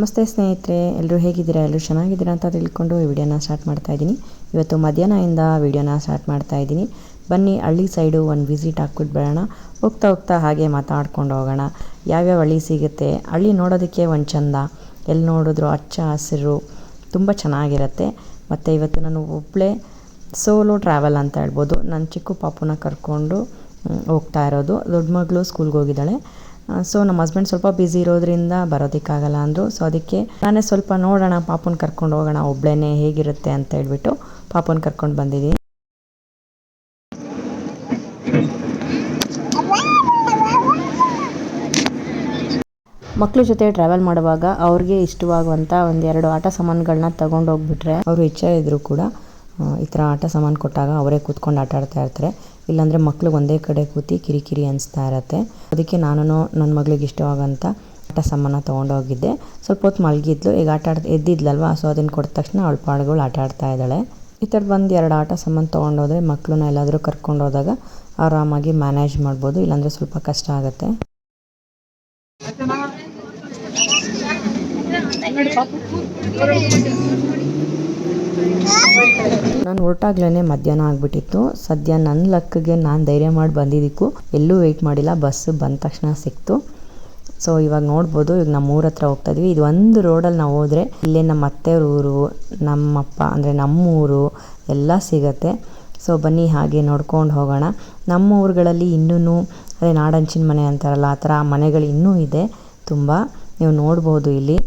ನಮಸ್ತೆ ಸ್ನೇಹಿತರೆ ಎಲ್ಲರೂ ಹೇಗಿದ್ದೀರಾ? ಎಲ್ಲರೂ ಚೆನ್ನಾಗಿದ್ದೀರಾ ಅಂತ ತಿಳ್ಕೊಂಡು ಈ ವಿಡಿಯೋನ ಸ್ಟಾರ್ಟ್ ಮಾಡ್ತಾ ಇದ್ದೀನಿ. ಇವತ್ತು ಮಧ್ಯಾಹ್ನದಿಂದ ವಿಡಿಯೋನ ಸ್ಟಾರ್ಟ್ ಮಾಡ್ತಾ ಇದ್ದೀನಿ. ಬನ್ನಿ, ಹಳ್ಳಿ ಸೈಡು ಒಂದು ವಿಸಿಟ್ ಹಾಕ್ಬಿಟ್ಟು ಬರೋಣ. ಹೋಗ್ತಾ ಹೋಗ್ತಾ ಹಾಗೆ ಮಾತಾಡ್ಕೊಂಡು ಹೋಗೋಣ. ಯಾವ್ಯಾವ ಹಳ್ಳಿ ಸಿಗುತ್ತೆ? ಹಳ್ಳಿ ನೋಡೋದಕ್ಕೆ ಒಂದು ಚಂದ. ಎಲ್ಲಿ ನೋಡಿದ್ರು ಹಚ್ಚ ಹಸಿರು, ತುಂಬ ಚೆನ್ನಾಗಿರುತ್ತೆ. ಮತ್ತು ಇವತ್ತು ನಾನು ಒಬ್ಬಳೇ ಸೋಲೋ ಟ್ರಾವೆಲ್ ಅಂತ ಹೇಳ್ಬೋದು. ನನ್ನ ಚಿಕ್ಕ ಪಾಪುನ ಕರ್ಕೊಂಡು ಹೋಗ್ತಾ ಇರೋದು. ದೊಡ್ಡ ಮಗಳು ಸ್ಕೂಲ್ಗೆ ಹೋಗಿದ್ದಾಳೆ. ಸೊ ನಮ್ಮ ಹಸ್ಬೆಂಡ್ ಸ್ವಲ್ಪ ಬ್ಯುಸಿ ಇರೋದ್ರಿಂದ ಬರೋದಕ್ಕಾಗಲ್ಲ ಅಂದರು. ಸೊ ಅದಕ್ಕೆ ನಾನೇ ಸ್ವಲ್ಪ ನೋಡೋಣ, ಪಾಪನ ಕರ್ಕೊಂಡು ಹೋಗೋಣ ಒಬ್ಳೇ ಹೇಗಿರುತ್ತೆ ಅಂತ ಹೇಳ್ಬಿಟ್ಟು ಪಾಪನ ಕರ್ಕೊಂಡು ಬಂದಿದ್ದೀನಿ. ಮಕ್ಕಳ ಜೊತೆ ಟ್ರಾವೆಲ್ ಮಾಡುವಾಗ ಅವ್ರಿಗೆ ಇಷ್ಟವಾಗುವಂಥ ಒಂದೆರಡು ಆಟ ಸಾಮಾನುಗಳನ್ನ ತಗೊಂಡು ಹೋಗ್ಬಿಟ್ರೆ ಅವರು ಇಚ್ಛೆ ಇದ್ದರೂ ಕೂಡ ಈ ಥರ ಆಟ ಸಾಮಾನು ಕೊಟ್ಟಾಗ ಅವರೇ ಕೂತ್ಕೊಂಡು ಆಟ ಆಡ್ತಾ ಇರ್ತಾರೆ. ಇಲ್ಲಾಂದರೆ ಮಕ್ಕಳು ಒಂದೇ ಕಡೆ ಕೂತಿ ಕಿರಿಕಿರಿ ಅನಿಸ್ತಾ ಇರತ್ತೆ. ಅದಕ್ಕೆ ನಾನು ನನ್ನ ಮಗಳಿಗೆ ಇಷ್ಟವಾಗಂಥ ಆಟ ಸಾಮಾನ ತೊಗೊಂಡೋಗಿದ್ದೆ ಸ್ವಲ್ಪ ಹೊತ್ತು ಮಲಗಿದ್ಲು. ಈಗ ಆಟ ಆಡ್ ಎದ್ದಿದ್ಲಲ್ವಾ? ಸೊ ಅದನ್ನು ಕೊಟ್ಟ ತಕ್ಷಣ ಅವಳ ಪಾಡುಗಳು ಆಟ ಆಡ್ತಾ ಇದ್ದಾಳೆ. ಈ ಥರ ಬಂದು ಎರಡು ಆಟ ಸಾಮಾನು ತೊಗೊಂಡೋದ್ರೆ ಮಕ್ಕಳನ್ನ ಎಲ್ಲಾದರೂ ಕರ್ಕೊಂಡು ಹೋದಾಗ ಆರಾಮಾಗಿ ಮ್ಯಾನೇಜ್ ಮಾಡ್ಬೋದು. ಇಲ್ಲಾಂದರೆ ಸ್ವಲ್ಪ ಕಷ್ಟ ಆಗುತ್ತೆ. ನಾನು ಹೊರಟಾಗ್ಲೇ ಮಧ್ಯಾಹ್ನ ಆಗಿಬಿಟ್ಟಿತ್ತು. ಸದ್ಯ ನನ್ನ ಲಕ್ಕಿಗೆ ನಾನು ಧೈರ್ಯ ಮಾಡಿ ಬಂದಿದ್ದಕ್ಕು ಎಲ್ಲೂ ವೆಯ್ಟ್ ಮಾಡಿಲ್ಲ. ಬಸ್ ಬಂದ ತಕ್ಷಣ ಸಿಕ್ತು. ಸೊ ಇವಾಗ ನೋಡ್ಬೋದು. ಈಗ ನಮ್ಮ ಊರ ಹತ್ರ ಹೋಗ್ತಾ ಇದೀವಿ. ಇದು ಒಂದು ರೋಡಲ್ಲಿ ನಾವು ಹೋದರೆ ಇಲ್ಲೇ ನಮ್ಮ ಅತ್ತೆಯವ್ರ ಊರು ನಮ್ಮಪ್ಪ ಅಂದರೆ ನಮ್ಮೂರು ಎಲ್ಲ ಸಿಗತ್ತೆ. ಸೊ ಬನ್ನಿ ಹಾಗೆ ನೋಡ್ಕೊಂಡು ಹೋಗೋಣ. ನಮ್ಮ ಊರುಗಳಲ್ಲಿ ಇನ್ನೂ ಅದೇ ನಾಡಂಚಿನ ಮನೆ ಅಂತಾರಲ್ಲ, ಆ ಥರ ಮನೆಗಳು ಇನ್ನೂ ಇದೆ. ತುಂಬ ನೀವು ನೋಡ್ಬೋದು ಇಲ್ಲಿ.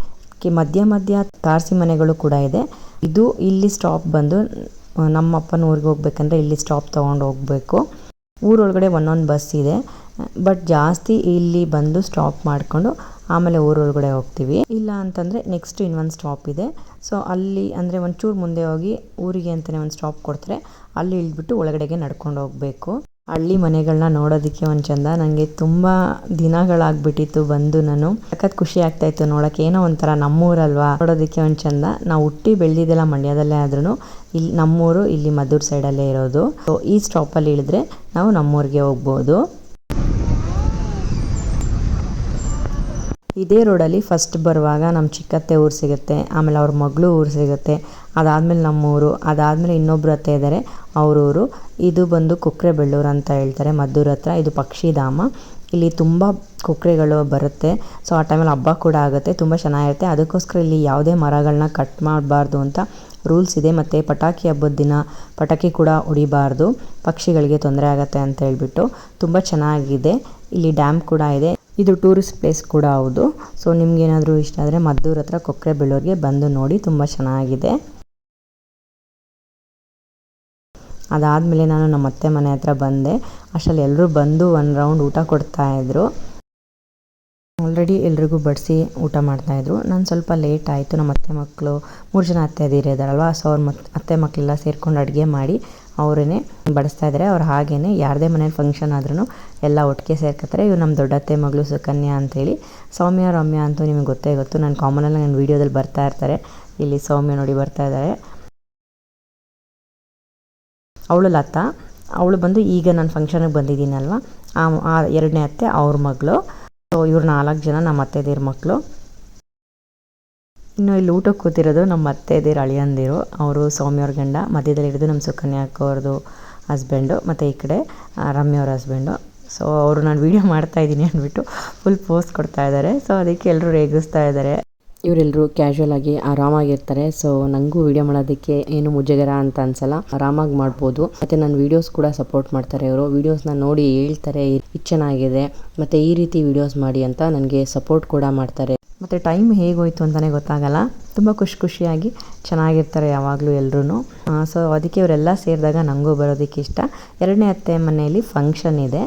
ಮಧ್ಯ ಮಧ್ಯ ತಾರಸಿ ಮನೆಗಳು ಕೂಡ ಇದೆ. ಇದು ಇಲ್ಲಿ ಸ್ಟಾಪ್ ಬಂದು ನಮ್ಮ ಅಪ್ಪನ ಊರಿಗೆ ಹೋಗ್ಬೇಕಂದ್ರೆ ಇಲ್ಲಿ ಸ್ಟಾಪ್ ತೊಗೊಂಡು ಹೋಗಬೇಕು. ಊರೊಳಗಡೆ ಒಂದೊಂದು ಬಸ್ ಇದೆ. ಬಟ್ ಜಾಸ್ತಿ ಇಲ್ಲಿ ಬಂದು ಸ್ಟಾಪ್ ಮಾಡಿಕೊಂಡು ಆಮೇಲೆ ಊರೊಳಗಡೆ ಹೋಗ್ತೀವಿ. ಇಲ್ಲ ಅಂತಂದರೆ ನೆಕ್ಸ್ಟ್ ಇನ್ನೊಂದು ಸ್ಟಾಪ್ ಇದೆ. ಸೊ ಅಲ್ಲಿ ಅಂದರೆ ಒಂಚೂರು ಮುಂದೆ ಹೋಗಿ ಊರಿಗೆ ಅಂತಲೇ ಒಂದು ಸ್ಟಾಪ್ ಕೊಡ್ತಾರೆ. ಅಲ್ಲಿ ಇಳಿದ್ಬಿಟ್ಟು ಒಳಗಡೆಗೆ ನಡ್ಕೊಂಡು ಹೋಗಬೇಕು. ಹಳ್ಳಿ ಮನೆಗಳನ್ನ ನೋಡೋದಕ್ಕೆ ಒಂದು ಚಂದ. ನನಗೆ ತುಂಬ ದಿನಗಳಾಗ್ಬಿಟ್ಟಿತ್ತು ಬಂದು ನಾನು. ಸಖತ್ ಖುಷಿ ಆಗ್ತಾ ಇತ್ತು ನೋಡೋಕೆ. ಏನೋ ಒಂಥರ ನಮ್ಮೂರಲ್ವಾ? ನೋಡೋದಕ್ಕೆ ಒಂದು ಚಂದ. ನಾವು ಹುಟ್ಟಿ ಬೆಳೆದಿದ್ದೆಲ್ಲ ಮಂಡ್ಯದಲ್ಲೇ ಆದ್ರೂ ಇಲ್ಲಿ ನಮ್ಮೂರು, ಇಲ್ಲಿ ಮದ್ದೂರು ಸೈಡಲ್ಲೇ ಇರೋದು. ಸೊ ಈ ಸ್ಟಾಪಲ್ಲಿ ಇಳಿದ್ರೆ ನಾವು ನಮ್ಮೂರಿಗೆ ಹೋಗ್ಬೋದು. ಇದೇ ರೋಡಲ್ಲಿ ಫಸ್ಟ್ ಬರುವಾಗ ನಮ್ಮ ಚಿಕ್ಕತ್ತೆ ಊರು ಸಿಗುತ್ತೆ. ಆಮೇಲೆ ಅವ್ರ ಮಗಳು ಊರು ಸಿಗುತ್ತೆ. ಅದಾದಮೇಲೆ ನಮ್ಮೂರು. ಅದಾದಮೇಲೆ ಇನ್ನೊಬ್ರು ಅತ್ತೆ ಇದ್ದಾರೆ ಅವ್ರ ಊರು ಇದು ಬಂದು ಕುಕ್ಕರೆ ಬೆಳ್ಳೂರು ಅಂತ ಹೇಳ್ತಾರೆ. ಮದ್ದೂರ್ ಹತ್ರ. ಇದು ಪಕ್ಷಿಧಾಮ ಇಲ್ಲಿ ತುಂಬ ಕುಕ್ರೆಗಳು ಬರುತ್ತೆ. ಸೊ ಆ ಟೈಮಲ್ಲಿ ಹಬ್ಬ ಕೂಡ ಆಗುತ್ತೆ. ತುಂಬ ಚೆನ್ನಾಗಿರುತ್ತೆ. ಅದಕ್ಕೋಸ್ಕರ ಇಲ್ಲಿ ಯಾವುದೇ ಮರಗಳನ್ನ ಕಟ್ ಮಾಡಬಾರ್ದು ಅಂತ ರೂಲ್ಸ್ ಇದೆ. ಮತ್ತು ಪಟಾಕಿ ಹಬ್ಬದ ದಿನ ಪಟಾಕಿ ಕೂಡ ಹೊಡಿಬಾರ್ದು. ಪಕ್ಷಿಗಳಿಗೆ ತೊಂದರೆ ಆಗುತ್ತೆ ಅಂತ ಹೇಳ್ಬಿಟ್ಟು ತುಂಬ ಚೆನ್ನಾಗಿದೆ. ಇಲ್ಲಿ ಡ್ಯಾಮ್ ಕೂಡ ಇದೆ. ಇದು ಟೂರಿಸ್ಟ್ ಪ್ಲೇಸ್ ಕೂಡ ಹೌದು. ಸೊ ನಿಮ್ಗೇನಾದರೂ ಇಷ್ಟ ಆದರೆ ಮದ್ದೂರ್ ಹತ್ರ ಕೊಕ್ಕರೆ ಬೆಳ್ಳೂರಿಗೆ ಬಂದು ನೋಡಿ. ತುಂಬ ಚೆನ್ನಾಗಿದೆ. ಅದಾದಮೇಲೆ ನಾನು ನಮ್ಮ ಅತ್ತೆ ಮನೆ ಹತ್ರ ಬಂದೆ. ಅಷ್ಟರಲ್ಲಿ ಎಲ್ಲರೂ ಬಂದು ಒಂದು ರೌಂಡ್ ಊಟ ಕೊಡ್ತಾ ಇದ್ರು. ಆಲ್ರೆಡಿ ಎಲ್ರಿಗೂ ಬಡಿಸಿ ಊಟ ಮಾಡ್ತಾಯಿದ್ರು ನಾನು ಸ್ವಲ್ಪ ಲೇಟ್ ಆಯಿತು. ನಮ್ಮ ಅತ್ತೆ ಮಕ್ಕಳು ಮೂರು ಜನ ಅತ್ತೆ ಇದ್ದಾರಲ್ವ ಸೊ ಅವ್ರ ಮಕ್ ಅತ್ತೆ ಮಕ್ಕಳೆಲ್ಲ ಸೇರ್ಕೊಂಡು ಅಡುಗೆ ಮಾಡಿ ಅವರೇ ಬಡಿಸ್ತಾ ಇದ್ದಾರೆ ಅವ್ರು ಹಾಗೇ ಯಾರದೇ ಮನೇಲಿ ಫಂಕ್ಷನ್ ಆದ್ರೂ ಎಲ್ಲ ಒಟ್ಟಿಗೆ ಸೇರ್ಕೊತಾರೆ ಇವ್ರು ನಮ್ಮ ದೊಡ್ಡತ್ತೆ ಮಗಳು ಸುಕನ್ಯಾ ಅಂತೇಳಿ. ಸೌಮ್ಯ, ರಮ್ಯ ಅಂತೂ ನಿಮಗೆ ಗೊತ್ತೇ ಗೊತ್ತು. ನಾನು ಕಾಮನಲ್ಲಿ ನನ್ನ ವೀಡಿಯೋದಲ್ಲಿ ಬರ್ತಾ ಇರ್ತಾರೆ. ಇಲ್ಲಿ ಸೌಮ್ಯ ನೋಡಿ ಬರ್ತಾ ಇದ್ದಾರೆ ಅವಳು ಲತಾ. ಅವಳು ಬಂದು ಈಗ ನಾನು ಫಂಕ್ಷನಿಗೆ ಬಂದಿದ್ದೀನಲ್ವ? ಆ ಎರಡನೇ ಅತ್ತೆ ಅವ್ರ ಮಗಳು. ಸೊ ಇವ್ರು ನಾಲ್ಕು ಜನ ನಮ್ಮ ಅತ್ತೆದಿರ ಮಕ್ಕಳು ಇನ್ನು ಇಲ್ಲಿ ಊಟಕ್ಕೆ ಕೂತಿರೋದು ನಮ್ಮ ಅತ್ತೆದಿರ ಅಳಿಯಂದಿರು. ಅವರು ಸೌಮ್ಯವ್ರ ಗಂಡ. ಮಧ್ಯದಲ್ಲಿ ಹಿಡಿದು ನಮ್ಮ ಸುಕನ್ಯಾ ಅಕ್ಕವ್ರದ್ದು ಹಸ್ಬೆಂಡು ಮತ್ತು ಈ ಕಡೆ ರಮ್ಯವ್ರ ಹಸ್ಬೆಂಡು ಸೊ ಅವರು ನಾನು ವೀಡಿಯೋ ಮಾಡ್ತಾ ಇದ್ದೀನಿ ಅಂದ್ಬಿಟ್ಟು ಫುಲ್ ಪೋಸ್ ಕೊಡ್ತಾ ಇದ್ದಾರೆ. ಸೊ ಅದಕ್ಕೆ ಎಲ್ಲರೂ ರೇಗಿಸ್ತಾ ಇದ್ದಾರೆ. ಇವರೆಲ್ಲರೂ ಕ್ಯಾಶುವಲ್ ಆಗಿ ಆರಾಮಾಗಿರ್ತಾರೆ. ಸೊ ನನಗೂ ವಿಡಿಯೋ ಮಾಡೋದಕ್ಕೆ ಏನು ಮುಜುಗರ ಅಂತ ಅನ್ಸಲ್ಲ. ಆರಾಮಾಗಿ ಮಾಡ್ಬೋದು. ಮತ್ತು ನನ್ನ ವೀಡಿಯೋಸ್ ಕೂಡ ಸಪೋರ್ಟ್ ಮಾಡ್ತಾರೆ ಇವರು. ವೀಡಿಯೋಸ್ನ ನೋಡಿ ಹೇಳ್ತಾರೆ, ಇದು ಚೆನ್ನಾಗಿದೆ. ಮತ್ತು ಈ ರೀತಿ ವೀಡಿಯೋಸ್ ಮಾಡಿ ಅಂತ ನನಗೆ ಸಪೋರ್ಟ್ ಕೂಡ ಮಾಡ್ತಾರೆ. ಮತ್ತು ಟೈಮ್ ಹೇಗೋಯ್ತು ಅಂತಲೇ ಗೊತ್ತಾಗಲ್ಲ. ತುಂಬ ಖುಷಿ ಖುಷಿಯಾಗಿ ಚೆನ್ನಾಗಿರ್ತಾರೆ ಯಾವಾಗಲೂ ಎಲ್ಲರೂ ಸೊ ಅದಕ್ಕೆ ಇವರೆಲ್ಲ ಸೇರಿದಾಗ ನನಗೂ ಬರೋದಕ್ಕೆ ಇಷ್ಟ. ಎರಡನೇ ಅತ್ತೆ ಮನೆಯಲ್ಲಿ ಫಂಕ್ಷನ್ ಇದೆ.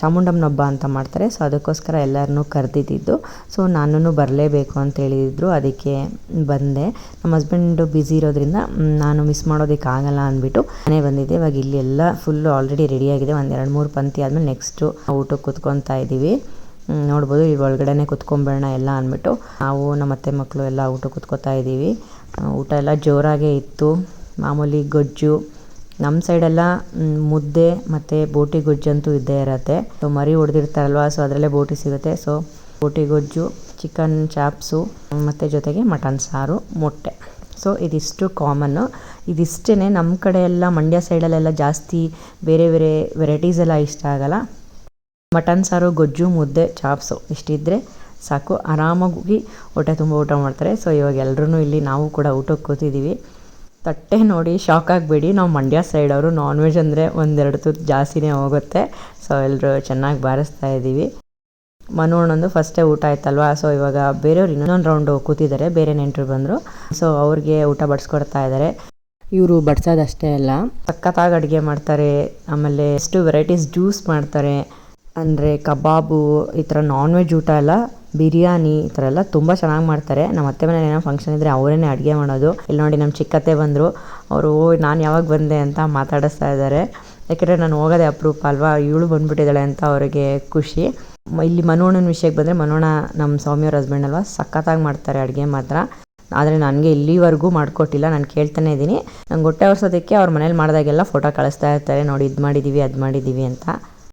ಚಾಮುಂಡಮ್ಮನ ಹಬ್ಬ ಅಂತ ಮಾಡ್ತಾರೆ. ಸೊ ಅದಕ್ಕೋಸ್ಕರ ಎಲ್ಲರನ್ನೂ ಕರೆದಿದ್ದಿದ್ದು ಸೊ ನಾನು ಬರಲೇಬೇಕು ಅಂತ ಹೇಳಿದ್ರು. ಅದಕ್ಕೆ ಬಂದೆ. ನಮ್ಮ ಹಸ್ಬೆಂಡು ಬ್ಯುಸಿ ಇರೋದ್ರಿಂದ ನಾನು ಮಿಸ್ ಮಾಡೋದಕ್ಕೆ ಆಗಲ್ಲ ಅಂದ್ಬಿಟ್ಟು ಮನೆ ಬಂದಿದ್ದೆ. ಇವಾಗ ಇಲ್ಲಿ ಎಲ್ಲ ಫುಲ್ಲು ಆಲ್ರೆಡಿ ರೆಡಿಯಾಗಿದೆ ಒಂದು ಎರಡು ಮೂರು ಪಂತಿ ಆದಮೇಲೆ ನೆಕ್ಸ್ಟು ಊಟಕ್ಕೆ ಕುತ್ಕೊತಾ ಇದ್ದೀವಿ ನೋಡ್ಬೋದು ಇಲ್ಲಿ ಒಳಗಡೆನೆ ಕುತ್ಕೊಂಬೇಡ ಎಲ್ಲ ಅಂದ್ಬಿಟ್ಟು ನಾವು ನಮ್ಮ ಅತ್ತೆ ಮಕ್ಕಳು ಎಲ್ಲ ಊಟ ಕುತ್ಕೋತಾ ಇದ್ದೀವಿ. ಊಟ ಎಲ್ಲ ಜೋರಾಗೇ ಇತ್ತು. ಮಾಮೂಲಿ ಗೊಜ್ಜು ನಮ್ಮ ಸೈಡೆಲ್ಲ ಮುದ್ದೆ ಮತ್ತು ಬೋಟಿ ಗೊಜ್ಜಂತೂ ಇದ್ದೇ ಇರತ್ತೆ. ಸೊ ಮರಿ ಹೊಡೆದಿರ್ತಾರಲ್ವ ಸೊ ಅದರಲ್ಲೇ ಬೋಟಿ ಸಿಗುತ್ತೆ. ಸೊ ಬೋಟಿ ಗೊಜ್ಜು ಚಿಕನ್ ಚಾಪ್ಸು ಮತ್ತು ಜೊತೆಗೆ ಮಟನ್ ಸಾರು, ಮೊಟ್ಟೆ. ಸೊ ಇದಿಷ್ಟು ಕಾಮನ್ನು ಇದಿಷ್ಟೇ ನಮ್ಮ ಕಡೆ ಎಲ್ಲ, ಮಂಡ್ಯ ಸೈಡಲ್ಲೆಲ್ಲ ಜಾಸ್ತಿ ಬೇರೆ ಬೇರೆ ವೆರೈಟೀಸ್ ಎಲ್ಲ ಇಷ್ಟ ಆಗಲ್ಲ. ಮಟನ್ ಸಾರು, ಗೊಜ್ಜು, ಮುದ್ದೆ, ಚಾಪ್ಸು ಇಷ್ಟಿದ್ದರೆ ಸಾಕು. ಆರಾಮಾಗಿ ಹೊಟ್ಟೆ ತುಂಬ ಊಟ ಮಾಡ್ತಾರೆ. ಸೊ ಇವಾಗ ಎಲ್ಲರೂ ಇಲ್ಲಿ ನಾವು ಕೂಡ ಊಟಕ್ಕೆ ಕೂತಿದ್ದೀವಿ ತಟ್ಟೆ ನೋಡಿ ಶಾಕ್ ಆಗಬೇಡಿ. ನಾವು ಮಂಡ್ಯ ಸೈಡವರು ನಾನ್ ವೆಜ್ ಅಂದರೆ ಒಂದೆರಡು ತುತ್ತು ಜಾಸ್ತಿನೇ ಹೋಗುತ್ತೆ. ಸೊ ಎಲ್ಲರೂ ಚೆನ್ನಾಗಿ ಬಾರಿಸ್ತಾ ಇದ್ದೀವಿ ಮನೋಣ್ಣಂದು ಫಸ್ಟೇ ಊಟ ಆಯ್ತಲ್ವಾ? ಸೊ ಇವಾಗ ಬೇರೆಯವ್ರು ಇನ್ನೊಂದು ರೌಂಡು ಕೂತಿದ್ದಾರೆ. ಬೇರೆ ನೆಂಟರು ಬಂದರು. ಸೊ ಅವ್ರಿಗೆ ಊಟ ಬಡಿಸ್ಕೊಡ್ತಾ ಇದ್ದಾರೆ ಇವರು ಬಡ್ಸೋದಷ್ಟೇ ಅಲ್ಲ. ಸಕ್ಕತ್ತಾಗಿ ಅಡುಗೆ ಮಾಡ್ತಾರೆ. ಆಮೇಲೆ ಎಷ್ಟು ವೆರೈಟೀಸ್ ಜ್ಯೂಸ್ ಮಾಡ್ತಾರೆ. ಅಂದರೆ ಕಬಾಬು, ಈ ಥರ ನಾನ್ ವೆಜ್ ಊಟ ಎಲ್ಲ, ಬಿರಿಯಾನಿ ಈ ಥರ ಎಲ್ಲ ತುಂಬ ಚೆನ್ನಾಗಿ ಮಾಡ್ತಾರೆ. ನಮ್ಮ ಅತ್ತೆ ಮನೇಲಿ ಏನೋ ಫಂಕ್ಷನ್ ಇದ್ದರೆ ಅವರೇ ಅಡುಗೆ ಮಾಡೋದು. ಇಲ್ಲಿ ನೋಡಿ ನಮ್ಮ ಚಿಕ್ಕತ್ತೆ ಬಂದರು. ಅವರು ನಾನು ಯಾವಾಗ ಬಂದೆ? ಅಂತ ಮಾತಾಡಿಸ್ತಾ ಇದ್ದಾರೆ. ಯಾಕೆಂದರೆ ನಾನು ಹೋಗೋದೇ ಅಪರೂಪ ಅಲ್ವಾ? ಇವಳು ಬಂದ್ಬಿಟ್ಟಿದ್ದಾಳೆ ಅಂತ ಅವರಿಗೆ ಖುಷಿ. ಇಲ್ಲಿ ಮನೋಣ್ಣನ ವಿಷಯಕ್ಕೆ ಬಂದರೆ ಮನೋಣ ನಮ್ಮ ಸ್ವಾಮಿಯವ್ರ ಹಸ್ಬೆಂಡ್ ಅಲ್ವಾ? ಸಖತ್ತಾಗಿ ಮಾಡ್ತಾರೆ ಅಡುಗೆ ಮಾತ್ರ. ಆದರೆ ನನಗೆ ಇಲ್ಲಿವರೆಗೂ ಮಾಡಿಕೊಟ್ಟಿಲ್ಲ. ನಾನು ಕೇಳ್ತಾನೆ ಇದ್ದೀನಿ. ನಂಗೆ ಹೊಟ್ಟೆ ಹೊರ್ಸೋದಕ್ಕೆ ಅವ್ರ ಮನೇಲಿ ಮಾಡಿದಾಗೆಲ್ಲ ಫೋಟೋ ಕಳಿಸ್ತಾ ಇರ್ತಾರೆ. ನೋಡಿ, ಇದು ಮಾಡಿದ್ದೀವಿ ಅದು ಮಾಡಿದ್ದೀವಿ ಅಂತ.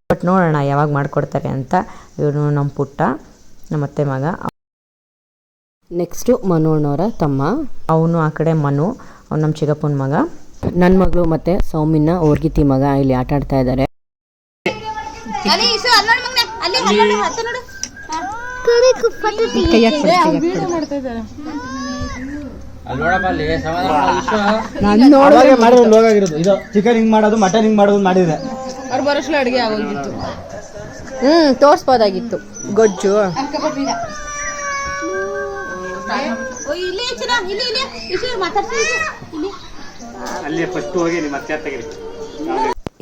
ಬಟ್ ನೋಡೋಣ ಯಾವಾಗ ಮಾಡಿಕೊಡ್ತಾರೆ ಅಂತ. ಇವನು ನಮ್ಮ ಪುಟ್ಟ ನಮ್ಮ ಅತ್ತೆ ಮಗ. ನೆಕ್ಸ್ಟು ಮನು ಅಣ್ಣವರ ತಮ್ಮ. ಅವನು ಆ ಕಡೆ ಮನು ಅವ್ನು ನಮ್ಮ ಚಿಕ್ಕಪ್ಪನ ಮಗ. ನನ್ನ ಮಗಳು ಮತ್ತು ಸೌಮಿನ ಓರ್ಗಿತಿ ಮಗ ಇಲ್ಲಿ ಆಟ ಆಡ್ತಾ ಇದ್ದಾರೆ ಅಲ್ಲಿ ಇಸು ಅದ್ ನೋಡು ಮಗ್ನೆ ಅಲ್ಲಿ ಅಲ್ಲಿ ನೋಡು ಹತ್ತು ನೋಡು. ಅವಾಗೆ ಮಾಡಿರೋ ಆಗಿರೋದು. ಇದು ಚಿಕನ್ ಹಿಂಗ್ ಮಾಡೋದು ಮಟನ್ ಹಿಂಗ್ ಮಾಡೋದು ಮಾಡಿದ್ರೆ ಅವ್ರು ಬರೋಷ್ಟು ಅಡುಗೆ ಆಗೋಗಿತ್ತು. ಹ್ಞೂ ತೋರಿಸ್ಬೋದಾಗಿತ್ತು. ಗೊಜ್ಜು. ಓ ಇಲ್ಲಿ ಇಚ್ಚಿನ ಇಲ್ಲಿ ಇಲ್ಲಿ. ಇಸು ಮಾತಾಡ್ಸಿ ಇಲ್ಲಿ. ಅಲ್ಲಿ ಫಸ್ಟ್ ಹೋಗಿ ನಿಮ್ಮ ಅತ್ತೆ ತೆಗಿರಿ.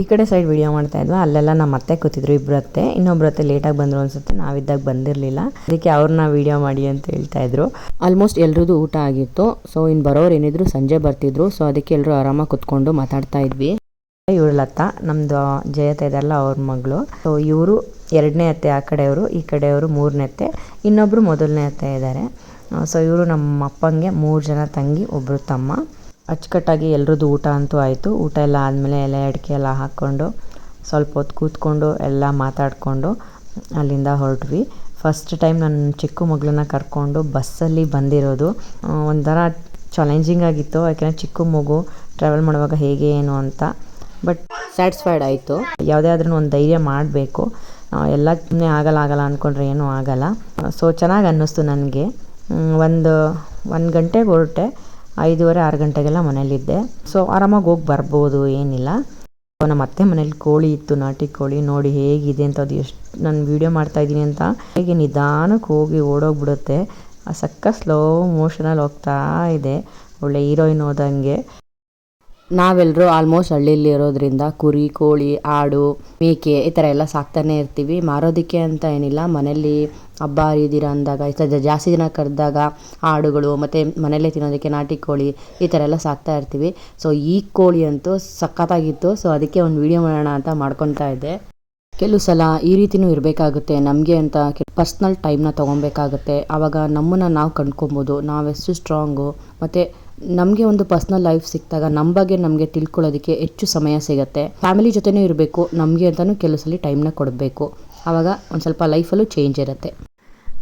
ಈ ಕಡೆ ಸೈಡ್ ವಿಡಿಯೋ ಮಾಡ್ತಾ ಇದ್ವಾ? ಅಲ್ಲೆಲ್ಲ ನಮ್ಮ ಮತ್ತೆ ಕೂತಿದ್ರು ಇಬ್ರು ಅತ್ತೆ. ಇನ್ನೊಬ್ರು ಅತ್ತೆ ಲೇಟಾಗಿ ಬಂದರು ಅನ್ಸುತ್ತೆ. ನಾವಿದ್ದಾಗ ಬಂದಿರಲಿಲ್ಲ. ಅದಕ್ಕೆ ಅವ್ರನ್ನ ವಿಡಿಯೋ ಮಾಡಿ ಅಂತ ಹೇಳ್ತಾ ಇದ್ರು. ಆಲ್ಮೋಸ್ಟ್ ಎಲ್ರದ್ದು ಊಟ ಆಗಿತ್ತು. ಸೊ ಇನ್ನು ಬರೋರು ಏನಿದ್ರು ಸಂಜೆ ಬರ್ತಿದ್ರು. ಸೊ ಅದಕ್ಕೆ ಎಲ್ಲರೂ ಆರಾಮಾಗಿ ಕುತ್ಕೊಂಡು ಮಾತಾಡ್ತಾ ಇದ್ವಿ. ಇವಳು ಲತಾ ನಮ್ದು ಜಯತ ಇದೆಲ್ಲ ಅವ್ರ ಮಗಳು. ಸೊ ಇವರು ಎರಡನೇ ಅತ್ತೆ, ಆ ಕಡೆಯವರು, ಈ ಕಡೆಯವರು ಮೂರನೇ ಅತ್ತೆ ಇನ್ನೊಬ್ಬರು ಮೊದಲನೇ ಅತ್ತೆ ಇದ್ದಾರೆ ಸೊ ಇವರು ನಮ್ಮ ಅಪ್ಪಂಗೆ ಮೂರು ಜನ ತಂಗಿ ಒಬ್ಬರು ತಮ್ಮ. ಅಚ್ಚುಕಟ್ಟಾಗಿ ಎಲ್ರದ್ದು ಊಟ ಅಂತೂ ಆಯಿತು. ಊಟ ಎಲ್ಲ ಆದಮೇಲೆ ಎಲೆ ಅಡಿಕೆ ಎಲ್ಲ ಹಾಕ್ಕೊಂಡು, ಸ್ವಲ್ಪ ಹೊತ್ತು ಕೂತ್ಕೊಂಡು ಎಲ್ಲ ಮಾತಾಡಿಕೊಂಡು ಅಲ್ಲಿಂದ ಹೊರಟ್ವಿ. ಫಸ್ಟ್ ಟೈಮ್ ನನ್ನ ಚಿಕ್ಕ ಮಗಳನ್ನ ಕರ್ಕೊಂಡು ಬಸ್ಸಲ್ಲಿ ಬಂದಿರೋದು. ಒಂಥರ ಚಾಲೆಂಜಿಂಗ್ ಆಗಿತ್ತು. ಯಾಕೆಂದರೆ ಚಿಕ್ಕ ಮಗು ಟ್ರಾವೆಲ್ ಮಾಡುವಾಗ ಹೇಗೆ, ಏನು ಅಂತ ಸ್ಯಾಟಿಸ್ಫೈಡ್ ಆಯಿತು. ಯಾವುದೇ ಆದ್ರೂ ಒಂದು ಧೈರ್ಯ ಮಾಡಬೇಕು. ಎಲ್ಲ ಸುಮ್ಮನೆ ಆಗಲ್ಲ ಆಗಲ್ಲ ಅಂದ್ಕೊಂಡ್ರೆ ಏನೂ ಆಗಲ್ಲ. ಸೊ ಚೆನ್ನಾಗಿ ಅನ್ನಿಸ್ತು ನನಗೆ. ಒಂದು ಒಂದು ಗಂಟೆಗೆ ಹೊರಟೆ. ಐದೂವರೆ, ಆರು ಗಂಟೆಗೆಲ್ಲ ಮನೇಲಿದ್ದೆ. ಸೊ ಆರಾಮಾಗಿ ಹೋಗಿ ಬರ್ಬೋದು, ಏನಿಲ್ಲ. ನಮ್ಮ ಅತ್ತೆ ಮನೇಲಿ ಕೋಳಿ ಇತ್ತು, ನಾಟಿ ಕೋಳಿ. ನೋಡಿ ಹೇಗಿದೆ ಅಂತ ಅದು ಎಷ್ಟು ನಾನು ವೀಡಿಯೋ ಮಾಡ್ತಾ ಇದ್ದೀನಿ ಅಂತ. ಹೇಗೆ ನಿಧಾನಕ್ಕೆ ಹೋಗಿ ಓಡೋಗ್ಬಿಡುತ್ತೆ. ಆ ಸಕ್ಕ ಸ್ಲೋ ಮೋಷನಲ್ಲಿ ಹೋಗ್ತಾ ಇದೆ. ಒಳ್ಳೆ ಹೀರೋಯಿನ್ ಹೋದಂಗೆ. ನಾವೆಲ್ಲರೂ ಆಲ್ಮೋಸ್ಟ್ ಹಳ್ಳಿಯಲ್ಲಿ ಇರೋದ್ರಿಂದ ಕುರಿ, ಕೋಳಿ, ಆಡು, ಮೇಕೆ ಈ ಥರ ಎಲ್ಲ ಸಾಕ್ತಾನೆ ಇರ್ತೀವಿ. ಮಾರೋದಕ್ಕೆ ಅಂತ ಏನಿಲ್ಲ. ಮನೇಲಿ ಹಬ್ಬ ಹರಿದಿರ ಅಂದಾಗ, ಈ ಜಾಸ್ತಿ ದಿನ ಕರೆದಾಗ ಆಡುಗಳು ಮತ್ತು ಮನೆಯಲ್ಲೇ ತಿನ್ನೋದಕ್ಕೆ ನಾಟಿ ಕೋಳಿ ಈ ಥರ ಎಲ್ಲ ಸಾಕ್ತಾ ಇರ್ತೀವಿ. ಸೊ ಈ ಕೋಳಿ ಅಂತೂ ಸಖತ್ತಾಗಿತ್ತು. ಸೊ ಅದಕ್ಕೆ ಒಂದು ವಿಡಿಯೋ ಮಾಡೋಣ ಅಂತ ಮಾಡ್ಕೊತಾ ಇದ್ದೆ. ಕೆಲವು ಸಲ ಈ ರೀತಿನೂ ಇರಬೇಕಾಗುತ್ತೆ. ನಮಗೆ ಅಂತ ಪರ್ಸ್ನಲ್ ಟೈಮ್ನ ತೊಗೊಬೇಕಾಗುತ್ತೆ ಆವಾಗ ನಮ್ಮನ್ನು ನಾವು ಕಂಡ್ಕೊಬೋದು. ನಾವೆಷ್ಟು ಸ್ಟ್ರಾಂಗು ಮತ್ತು ನಮಗೆ ಒಂದು ಪರ್ಸ್ನಲ್ ಲೈಫ್ ಸಿಕ್ಕಿದಾಗ ನಮ್ಮ ಬಗ್ಗೆ ನಮಗೆ ತಿಳ್ಕೊಳ್ಳೋದಕ್ಕೆ ಹೆಚ್ಚು ಸಮಯ ಸಿಗುತ್ತೆ. ಫ್ಯಾಮಿಲಿ ಜೊತೆನೂ ಇರಬೇಕು, ನಮಗೆ ಅಂತಲೂ ಕೆಲವು ಸಲ ಟೈಮ್ನ ಕೊಡಬೇಕು. ಆವಾಗ ಒಂದು ಸ್ವಲ್ಪ ಲೈಫಲ್ಲೂ ಚೇಂಜ್ ಇರುತ್ತೆ.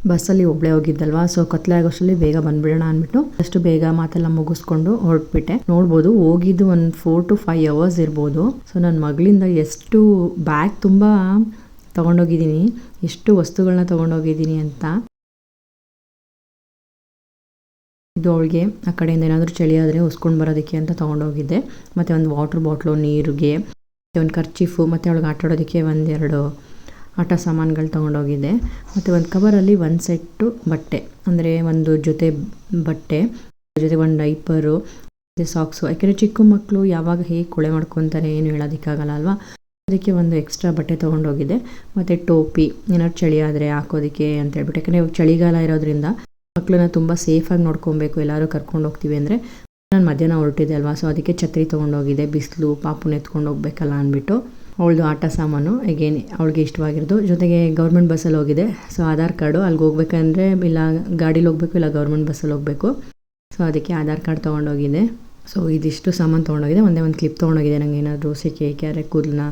ಬಸ್ಸಲ್ಲಿ ಒಬ್ಬಳೇ ಹೋಗಿದ್ದಲ್ವಾ ಸೊ ಕತ್ಲೆ ಆಗೋಷ್ಟರಲ್ಲಿ ಬೇಗ ಬಂದ್ಬಿಡೋಣ ಅಂದ್ಬಿಟ್ಟು ಅಷ್ಟು ಬೇಗ ಮಾತೆಲ್ಲ ಮುಗಿಸ್ಕೊಂಡು ಹೊರಟ್ಬಿಟ್ಟೆ. ನೋಡ್ಬೋದು ಹೋಗಿದ್ದು ಒಂದು ಫೋರ್ ಟು ಫೈವ್ ಅವರ್ಸ್ ಇರ್ಬೋದು. ಸೊ ನನ್ನ ಮಗಳಿಂದ ಎಷ್ಟು ಬ್ಯಾಗ್ ತುಂಬ ತೊಗೊಂಡೋಗಿದ್ದೀನಿ, ಎಷ್ಟು ವಸ್ತುಗಳನ್ನ ತೊಗೊಂಡೋಗಿದ್ದೀನಿ ಅಂತ. ಇದು ಅವಳಿಗೆ ಆ ಕಡೆಯಿಂದ ಏನಾದರೂ ಚಳಿ ಆದರೆ ಹೊಸ್ಕೊಂಡು ಬರೋದಕ್ಕೆ ಅಂತ ತೊಗೊಂಡೋಗಿದ್ದೆ. ಮತ್ತು ಒಂದು ವಾಟ್ರ್ ಬಾಟ್ಲು ನೀರಿಗೆ ಒಂದು ಖರ್ಚೀಫು ಮತ್ತು ಅವಳಿಗೆ ಆಟ ಆಡೋದಕ್ಕೆ ಒಂದೆರಡು ಆಟ ಸಾಮಾನುಗಳು ತೊಗೊಂಡೋಗಿದ್ದೆ. ಮತ್ತು ಒಂದು ಕವರಲ್ಲಿ ಒಂದು ಸೆಟ್ಟು ಬಟ್ಟೆ, ಅಂದರೆ ಒಂದು ಜೊತೆ ಬಟ್ಟೆ ಜೊತೆ ಒಂದು ಡೈಪರು ಮತ್ತು ಸಾಕ್ಸು ಯಾಕೆಂದರೆ ಚಿಕ್ಕ ಮಕ್ಕಳು ಯಾವಾಗ ಹೇಗೆ ಕೊಳೆ ಮಾಡ್ಕೊತಾರೆ ಏನು ಹೇಳೋದಕ್ಕಾಗಲ್ಲ ಅಲ್ವಾ? ಅದಕ್ಕೆ ಒಂದು ಎಕ್ಸ್ಟ್ರಾ ಬಟ್ಟೆ ತೊಗೊಂಡೋಗಿದ್ದೆ. ಮತ್ತು ಟೋಪಿ, ಏನಾದ್ರು ಚಳಿ ಆದರೆ ಹಾಕೋದಕ್ಕೆ ಅಂತ ಹೇಳ್ಬಿಟ್ಟು. ಯಾಕಂದರೆ ಚಳಿಗಾಲ ಇರೋದ್ರಿಂದ ಮಕ್ಕಳನ್ನ ತುಂಬ ಸೇಫಾಗಿ ನೋಡ್ಕೊಬೇಕು, ಎಲ್ಲರೂ ಕರ್ಕೊಂಡು ಹೋಗ್ತೀವಿ ಅಂದರೆ ನಾನು ಮಧ್ಯಾಹ್ನ ಹೊರಟಿದ್ದೆ ಅಲ್ವಾ? ಸೊ ಅದಕ್ಕೆ ಛತ್ರಿ ತೊಗೊಂಡೋಗಿದ್ದೆ, ಬಿಸಿಲು, ಪಾಪುನ ಎತ್ಕೊಂಡು ಹೋಗ್ಬೇಕಲ್ಲ ಅಂದ್ಬಿಟ್ಟು. ಅವಳದು ಆಟ ಸಾಮಾನು ಅಗೇನ್ ಅವಳಿಗೆ ಇಷ್ಟವಾಗಿರೋದು. ಜೊತೆಗೆ ಗೌರ್ಮೆಂಟ್ ಬಸ್ಸಲ್ಲಿ ಹೋಗಿದೆ ಸೊ ಆಧಾರ್ ಕಾರ್ಡು ಅಲ್ಲಿಗೆ ಹೋಗ್ಬೇಕಂದ್ರೆ ಇಲ್ಲ, ಗಾಡೀಲಿ ಹೋಗ್ಬೇಕು ಇಲ್ಲ ಗೌರ್ಮೆಂಟ್ ಬಸ್ಸಲ್ಲಿ ಹೋಗಬೇಕು. ಸೊ ಅದಕ್ಕೆ ಆಧಾರ್ ಕಾರ್ಡ್ ತೊಗೊಂಡೋಗಿದೆ ಸೊ ಇದಿಷ್ಟು ಸಾಮಾನು ತೊಗೊಂಡೋಗಿದೆ ಒಂದೇ ಒಂದು ಕ್ಲಿಪ್ ತೊಗೊಂಡೋಗಿದೆ ನಂಗೆ ಏನಾದರೂ ಸೆಕೆ ಕ್ಯಾರೆ ಕೂದಲನ್ನ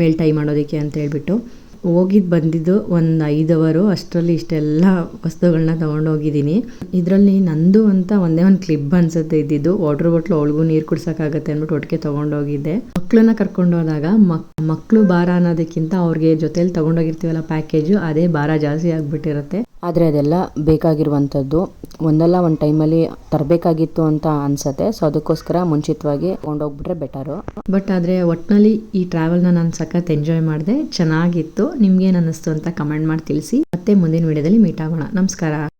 ಮೇಲ್ ಟೈ ಮಾಡೋದಕ್ಕೆ ಅಂತ ಹೇಳ್ಬಿಟ್ಟು. ಹೋಗಿದ್ದು ಬಂದಿದ್ದು ಒಂದು ಐದು ಅವರು ಅಷ್ಟರಲ್ಲಿ ಇಷ್ಟೆಲ್ಲ ವಸ್ತುಗಳನ್ನ ತೊಗೊಂಡೋಗಿದ್ದೀನಿ ಇದರಲ್ಲಿ ನಂದು ಅಂತ ಒಂದೇ ಒಂದು ಕ್ಲಿಪ್ ಅನ್ಸುತ್ತೆ ಇದ್ದಿದ್ದು. ವಾಟರ್ ಬಾಟ್ಲು ಅವಳಿಗೂ ನೀರು ಕುಡ್ಸೋಕ್ಕಾಗತ್ತೆ ಅಂದ್ಬಿಟ್ಟು ಒಟ್ಟಿಗೆ ತೊಗೊಂಡೋಗಿದ್ದೆ ಮಕ್ಕಳನ್ನ ಕರ್ಕೊಂಡ್ ಹೋದಾಗ ಮಕ್ ಮಕ್ಕಳು ಭಾರ ಅನ್ನೋದಕ್ಕಿಂತ ಅವ್ರಿಗೆ ಜೊತೆಲಿ ತೊಗೊಂಡೋಗಿರ್ತೀವಲ್ಲ ಪ್ಯಾಕೇಜು ಅದೇ ಭಾರ ಜಾಸ್ತಿ ಆಗಿಬಿಟ್ಟಿರುತ್ತೆ. ಆದರೆ ಅದೆಲ್ಲ ಬೇಕಾಗಿರುವಂಥದ್ದು. ಒಂದಲ್ಲ ಒಂದು ಟೈಮಲ್ಲಿ ತರಬೇಕಾಗಿತ್ತು ಅಂತ ಅನ್ಸುತ್ತೆ. ಸೊ ಅದಕ್ಕೋಸ್ಕರ ಮುಂಚಿತವಾಗಿ ಕೊಂಡೋಗ್ಬಿಟ್ರೆ ಬೆಟರು ಬಟ್ ಆದರೆ ಒಟ್ಟಿನಲ್ಲಿ ಈ ಟ್ರಾವೆಲ್ನ ನಾನು ಸಖತ್ ಎಂಜಾಯ್ ಮಾಡಿದೆ. ಚೆನ್ನಾಗಿತ್ತು. ನಿಮ್ಗೇನು ಅನ್ನಿಸ್ತು ಅಂತ ಕಮೆಂಟ್ ಮಾಡಿ ತಿಳಿಸಿ. ಮತ್ತೆ ಮುಂದಿನ ವಿಡಿಯೋದಲ್ಲಿ ಮೀಟ್ ಆಗೋಣ. ನಮಸ್ಕಾರ.